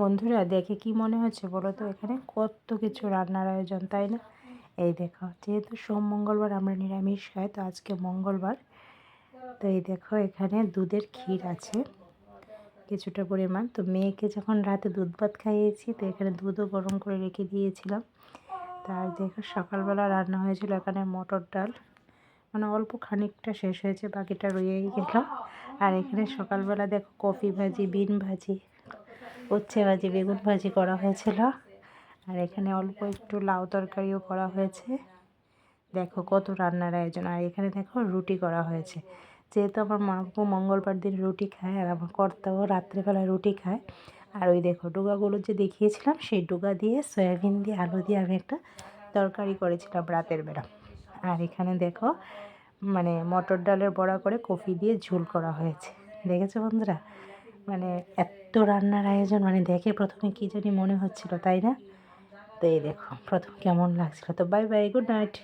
বন্ধুরা দেখে কি মনে হচ্ছে বলো তো? এখানে কত কিছু রান্নার আয়োজন, তাই না? এই দেখো, যেহেতু সোম, মঙ্গলবার, আমরা নিরামিষ খাই, তো আজকে মঙ্গলবার। তো এই দেখো, এখানে দুধের ক্ষীর আছে, কিছুটা পরিমাণ। তো মেয়েকে যখন রাতে দুধ ভাত খাইয়েছি, তো এখানে দুধও গরম করে রেখে দিয়েছিলাম। তার দেখো, সকালবেলা রান্না হয়েছিল এখানে মটর ডাল। মানে অল্প খানিকটা শেষ হয়েছে, বাকিটা রয়েই গেল। আর এখানে সকালবেলা দেখো, কফি ভাজি, বিন ভাজি। উচ্ছে ভাজি, বেগুন ভাজি করা হয়েছিল। আর এখানে অল্প একটু লাউ তরকারিও করা হয়েছে। দেখো কত রান্নার আয়োজন। আর এখানে দেখো রুটি করা হয়েছে। যেহেতু আমার মা মঙ্গলবার দিন রুটি খায় আর আমার কর্তাও রাত্রেবেলা রুটি খায়, আর ওই দেখো ডুগাগুলো যে দেখিয়েছিলাম, সেই ডুগা দিয়ে সয়াবিন দিয়ে আলু দিয়ে আমি একটা তরকারি করেছিলাম রাতের বেলা। আর এখানে দেখো মানে মটর ডালের বড়া করে কফি দিয়ে ঝোল করা হয়েছে। দেখেছ বন্ধুরা? মানে এত রান্নার আয়োজন মানে দেখে প্রথমে কী জানি মনে হচ্ছিল, তাই না? তো এই দেখো, প্রথম কেমন লাগছিল। তো বাই বাই গুড নাইট